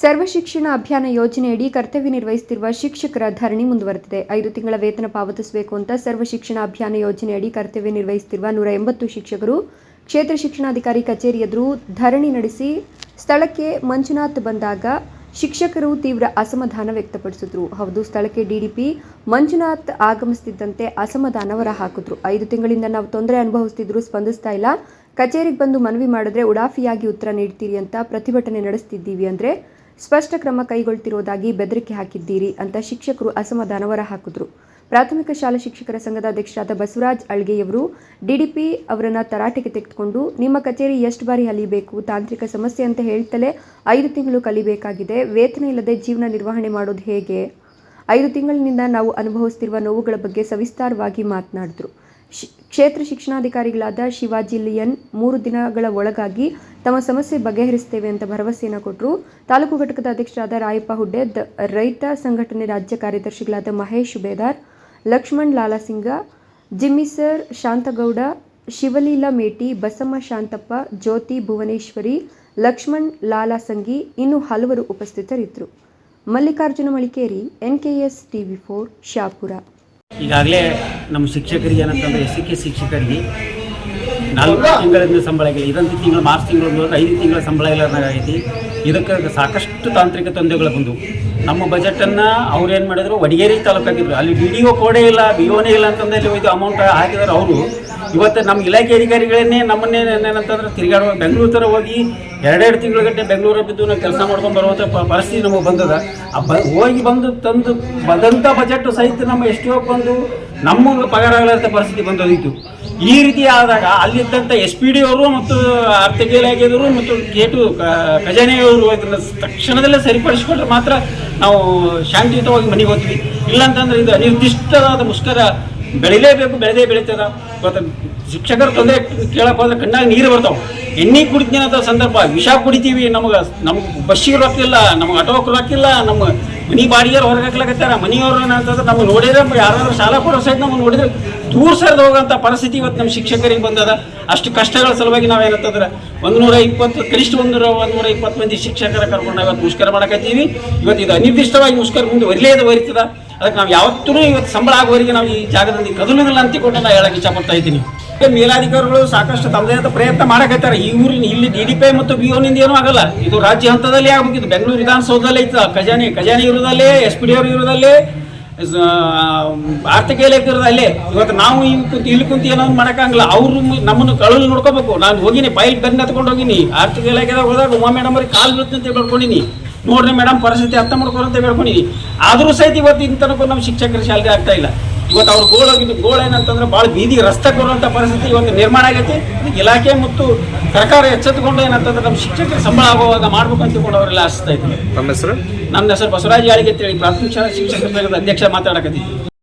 ಸರ್ವ ಶಿಕ್ಷಣ ಅಭಿಯಾನ ಯೋಜನೆಯಡಿ ಕರ್ತವ್ಯ ನಿರ್ವಹಿಸುತ್ತಿರುವ ಶಿಕ್ಷಕರ ಧರಣಿ ಮುಂದುವರೆದಿದೆ. ಐದು ತಿಂಗಳ ವೇತನ ಪಾವತಿಸಬೇಕು ಅಂತ ಸರ್ವ ಶಿಕ್ಷಣ ಅಭಿಯಾನ ಯೋಜನೆಯಡಿ ಕರ್ತವ್ಯ ನಿರ್ವಹಿಸುತ್ತಿರುವ ನೂರ ಎಂಬತ್ತು ಶಿಕ್ಷಕರು ಕ್ಷೇತ್ರ ಶಿಕ್ಷಣಾಧಿಕಾರಿ ಕಚೇರಿ ಎದುರು ಧರಣಿ ನಡೆಸಿ ಸ್ಥಳಕ್ಕೆ ಮಂಜುನಾಥ್ ಬಂದಾಗ ಶಿಕ್ಷಕರು ತೀವ್ರ ಅಸಮಾಧಾನ ವ್ಯಕ್ತಪಡಿಸಿದ್ರು. ಹೌದು, ಸ್ಥಳಕ್ಕೆ ಡಿಡಿಪಿ ಮಂಜುನಾಥ್ ಆಗಮಿಸುತ್ತಿದ್ದಂತೆ ಅಸಮಾಧಾನ ಹೊರ ಹಾಕಿದ್ರು ಐದು ತಿಂಗಳಿಂದ ನಾವು ತೊಂದರೆ ಅನುಭವಿಸ್ತಿದ್ರು ಸ್ಪಂದಿಸ್ತಾ ಇಲ್ಲ. ಕಚೇರಿಗೆ ಬಂದು ಮನವಿ ಮಾಡಿದ್ರೆ ಉಡಾಫಿಯಾಗಿ ಉತ್ತರ ನೀಡ್ತೀರಿ ಅಂತ ಪ್ರತಿಭಟನೆ ನಡೆಸ್ತಿದ್ದೀವಿ ಅಂದ್ರೆ ಸ್ಪಷ್ಟ ಕ್ರಮ ಕೈಗೊಳ್ತಿರುವುದಾಗಿ ಬೆದರಿಕೆ ಹಾಕಿದ್ದೀರಿ ಅಂತ ಶಿಕ್ಷಕರು ಅಸಮಾಧಾನ ಹೊರ ಹಾಕಿದ್ರು ಪ್ರಾಥಮಿಕ ಶಾಲಾ ಶಿಕ್ಷಕರ ಸಂಘದ ಅಧ್ಯಕ್ಷರಾದ ಬಸವರಾಜ್ ಅಳ್ಗೆಯವರು, ಡಿಡಿಪಿ ಅವರನ್ನು ತರಾಟೆಗೆ ತೆಗೆದುಕೊಂಡು, ನಿಮ್ಮ ಕಚೇರಿ ಎಷ್ಟು ಬಾರಿ ಅಲಿಬೇಕು ತಾಂತ್ರಿಕ ಸಮಸ್ಯೆ ಅಂತ ಹೇಳ್ತಲೇ ಐದು ತಿಂಗಳು ಕಲಿಬೇಕಾಗಿದೆ, ವೇತನ ಇಲ್ಲದೆ ಜೀವನ ನಿರ್ವಹಣೆ ಮಾಡೋದು ಹೇಗೆ? ಐದು ತಿಂಗಳಿನಿಂದ ನಾವು ಅನುಭವಿಸ್ತಿರುವ ನೋವುಗಳ ಬಗ್ಗೆ ಸವಿಸ್ತಾರವಾಗಿ ಮಾತನಾಡಿದ್ರು. ಕ್ಷೇತ್ರ ಶಿಕ್ಷಣಾಧಿಕಾರಿಗಳಾದ ಶಿವಾಜಿ ಲಿಯನ್ ಮೂರು ದಿನಗಳ ಒಳಗಾಗಿ ತಮ್ಮ ಸಮಸ್ಯೆ ಬಗೆಹರಿಸ್ತೇವೆ ಅಂತ ಭರವಸೆಯನ್ನು ಕೊಟ್ಟರು ತಾಲೂಕು ಘಟಕದ ಅಧ್ಯಕ್ಷರಾದ ರಾಯಪ್ಪ ಹುಡ್ಡೆದ್, ರೈತ ಸಂಘಟನೆ ರಾಜ್ಯ ಕಾರ್ಯದರ್ಶಿಗಳಾದ ಮಹೇಶ್ ಬೇದಾರ್ ಲಕ್ಷ್ಮಣ್ ಲಾಲಾಸಿಂಗ ಜಿಮ್ಮಿಸರ್ ಶಾಂತಗೌಡ, ಶಿವಲೀಲಾ ಮೇಟಿ, ಬಸಮ್ಮ ಶಾಂತಪ್ಪ, ಜ್ಯೋತಿ ಭುವನೇಶ್ವರಿ, ಲಕ್ಷ್ಮಣ್ ಲಾಲಾಸಂಗಿ ಇನ್ನು ಹಲವರು ಉಪಸ್ಥಿತರಿದ್ದರು. Mallikarjun Malikeri N KS TV four, Shapur. ಈಗಾಗಲೇ ನಮ್ಮ ಶಿಕ್ಷಕರಿಗೆ ಏನಂತಂದ್ರೆ ಎಸ್ ಸಿ ಕೆ ಶಿಕ್ಷಕರಿಗೆ ನಾಲ್ಕು ತಿಂಗಳಿಂದ ಸಂಬಳ ಆಗಿಲ್ಲ ಇದೊಂದು ತಿಂಗಳು ಮಾರ್ಚ್ ತಿಂಗಳು ಐದು ತಿಂಗಳ ಸಂಬಳ ಇಲ್ಲದಾಗೈತಿ ಇದಕ್ಕೆ ಸಾಕಷ್ಟು ತಾಂತ್ರಿಕ ತೊಂದರೆಗಳು ಬಂದವು. ನಮ್ಮ ಬಜೆಟನ್ನು ಅವ್ರು ಏನು ಮಾಡಿದ್ರು? ವಡಿಗೇರಿ ತಾಲೂಕಾಗಿದ್ರು. ಅಲ್ಲಿ ಡಿ ಡಿ ಒ ಕೋಡೇ ಇಲ್ಲ ಬಿ ಓನೇ ಇಲ್ಲ ಅಂತಂದಲ್ಲಿ ಇದು ಅಮೌಂಟ್ ಹಾಕಿದಾರೆ ಅವರು. ಇವತ್ತು ನಮ್ಮ ಇಲಾಖೆ ಅಧಿಕಾರಿಗಳನ್ನೇ ನಮ್ಮನ್ನೇ ಏನಂತಂದ್ರೆ ತಿರುಗಾಡುವ ಬೆಂಗಳೂರು ಥರ ಹೋಗಿ ಎರಡೆರಡು ತಿಂಗಳ ಗಟ್ಟೆ ಬೆಂಗಳೂರು ಬಿದ್ದು ನಾವು ಕೆಲಸ ಮಾಡ್ಕೊಂಡು ಬರುವಂಥ ಪ- ಪರಿಸ್ಥಿತಿ ನಮಗೆ ಬಂದದ. ಆ ಬ ಹೋಗಿ ಬಂದು ತಂದು ಬಂದಂಥ ಬಜೆಟ್ ಸಹಿತ ನಮ್ಮ ಎಷ್ಟೋ ಬಂದು ನಮಗೆ ಪಗಾರ ಆಗಲಾರ್ದ ಪರಿಸ್ಥಿತಿ ಬಂದೋದಿತ್ತು ಈ ರೀತಿ ಆದಾಗ ಅಲ್ಲಿದ್ದಂಥ ಎಸ್ ಪಿ ಡಿ ಅವರು ಮತ್ತು ಆರ್ಥಿಕ ಇಲಾಖೆಯವರು ಮತ್ತು ಕೇಟು ಖಜಾನೆಯವರು ಇದನ್ನು ತಕ್ಷಣದಲ್ಲೇ ಸರಿಪಡಿಸಿಕೊಂಡ್ರೆ ಮಾತ್ರ ನಾವು ಶಾಂತಿಯುತವಾಗಿ ಮನೆಗೆ ಹೋಗ್ತೀವಿ. ಇಲ್ಲಾಂತಂದ್ರೆ ಇದು ಅನಿರ್ದಿಷ್ಟವಾದ ಮುಷ್ಕರ. ಬೆಳಿಲೇಬೇಕು, ಬೆಳೆದೇ ಬೆಳೀತದ. ಮತ್ತು ಶಿಕ್ಷಕರು ತೊಂದರೆ ಕೇಳಕ್ಕೆ ಹೋದ್ರೆ ಕಣ್ಣಾಗ ನೀರು ಬರ್ತಾವೆ. ಎಣ್ಣೆ ಕುಡಿತೀನಿ ಅಂತ ಸಂದರ್ಭ, ವಿಷ ಕುಡಿತೀವಿ, ನಮಗೆ, ನಮ್ಗೆ ಬಸ್ಸಿಗೆ ರೊಕ್ಕಿಲ್ಲ ನಮ್ಗೆ ಆಟೋಕ್ಕೆ ರೊಕ್ಕಿಲ್ಲ ನಮ್ಮ ಮನೆ ಬಾಡಿಗೆ ಹೊರಗೆ ಹಾಕ್ಲಾಕತ್ತಾರ? ಮನೆಯವ್ರು ಏನಂತಂದ್ರೆ ನಮ್ಗೆ ನೋಡಿದ್ರೆ ಯಾರಾದ್ರೂ ಶಾಲಾ ಕೊಡೋ ಸಹಿತ ನಮ್ಗೆ ನೋಡಿದ್ರೆ ದೂರ ಸರಿದು ಹೋಗೋಂಥ ಪರಿಸ್ಥಿತಿ ಇವತ್ತು ನಮ್ಮ ಶಿಕ್ಷಕರಿಗೆ ಬಂದದ. ಅಷ್ಟು ಕಷ್ಟಗಳ ಸಲುವಾಗಿ ನಾವೇನಂತಂದ್ರೆ ಒಂದು ನೂರ ಇಪ್ಪತ್ತು, ಕನಿಷ್ಠ ಒಂದು ಒಂದು ನೂರ ಇಪ್ಪತ್ತು ಮಂದಿ ಶಿಕ್ಷಕರ ಕರ್ಕೊಂಡು ಇವತ್ತು ಮುಷ್ಕರ ಮಾಡಕತ್ತೀವಿ. ಇವತ್ತು ಇದು ಅನಿರ್ದಿಷ್ಟವಾಗಿ ಮುಷ್ಕರ ಮುಂದೆ ಒರಿಲೇದು ಒರಿತದ ಅದಕ್ಕೆ ನಾವು ಯಾವತ್ತೂ ಇವತ್ತು ಸಂಬಳ ಆಗುವವರೆಗೆ ನಾವು ಈ ಜಾಗದಲ್ಲಿ ಕದಲುದಿಲ್ಲ ಕೊಟ್ಟು ನಾನು ಹೇಳಕ್ಕೆ ಇಷ್ಟಪಡ್ತಾ ಇದ್ದೀನಿ. ಮೇಲಾಧಿಕಾರಿಗಳು ಸಾಕಷ್ಟು ತಮ್ಮದೇ ಆದ ಪ್ರಯತ್ನ ಮಾಡಕತ್ತಾರೆ ಈ ಊರಿನ ಇಲ್ಲಿ ಡಿ ಡಿ ಪಿ ಮತ್ತು ಬಿ ಓನಿಂದ ಏನೂ ಆಗಲ್ಲ. ಇದು ರಾಜ್ಯ ಹಂತದಲ್ಲಿ ಆಗಬೇಕಿತ್ತು ಬೆಂಗಳೂರು ವಿಧಾನಸೌಧದಲ್ಲೇ ಇತ್ತು. ಖಜಾನೆ ಖಜಾನೆ ಇರೋದಲ್ಲೇ ಎಸ್ ಪಿ ಡಿ ಅವರು ಇರೋದಲ್ಲೇ ಆರ್ಥಿಕ ಇಲಾಖೆ ಇವತ್ತು ನಾವು ಇಲ್ಲಿ ಕುಂತು ಇಲ್ಲಿ ಕುಂತು ಏನೋ ಮಾಡೋಕ್ಕಾಗಲ್ಲ ಅವರು ನಮ್ಮನ್ನು ಕಳಲು ನೋಡ್ಕೋಬೇಕು. ನಾನು ಹೋಗಿನಿ, ಪೈಲ್ ಬೆನ್ನ ಹತ್ಕೊಂಡು ಹೋಗಿನಿ. ಆರ್ಥಿಕ ಇಲಾಖೆದಾಗ ಹೋದಾಗ ಉಮಾ ಮೇಡಮ್ ಅವ್ರಿಗೆ ಕಾಲು ಅಂತ ಹೇಳ್ಕೊಂಡಿನಿ ನೋಡ್ರಿ ಮೇಡಮ್ ಪರಿಸ್ಥಿತಿ ಅರ್ಥ ಮಾಡ್ಕೊಳಂತ ಅಂತ ಹೇಳ್ಕೊಂಡಿದ್ವಿ ಆದರೂ ಸಹಿತ ಇವತ್ತು ತನಕ ನಮ್ಮ ಶಿಕ್ಷಕರ ಶಾಲೆಗೆ ಆಗ್ತಾ ಇಲ್ಲ. ಇವತ್ತು ಅವ್ರ ಗೋಳ್ ಹೋಗಿದ್ದು ಗೋಳ್ ಏನಂತಂದ್ರೆ ಭಾಳ ಬೀದಿ ರಸ್ತೆ ಕೊಡುವಂಥ ಪರಿಸ್ಥಿತಿ ಇವತ್ತು ನಿರ್ಮಾಣ ಆಗೈತಿ. ಇಲಾಖೆ ಮತ್ತು ಸರ್ಕಾರ ಎಚ್ಚೆತ್ತುಕೊಂಡು ಏನಂತಂದ್ರೆ ನಮ್ಮ ಶಿಕ್ಷಕರ ಸಂಬಳ ಆಗುವಾಗ ಮಾಡ್ಬೇಕು ಅಂತ ಕೂಡ ಅವರೆಲ್ಲ ಆಶಿಸ್ತಾ ಇದ್ದಾರೆ. ನಮ್ಮ ಹೆಸರು? ನನ್ನ ಹೆಸರು ಬಸವರಾಜ್ ಯಾಳಿಗೆ ಅಂತೇಳಿ ಪ್ರಾಥಮಿಕ ಶಾಲಾ ಶಿಕ್ಷಕರ ಸಂಘದ ಅಧ್ಯಕ್ಷ ಮಾತಾಡಕತ್ತಿದ್ದೆ.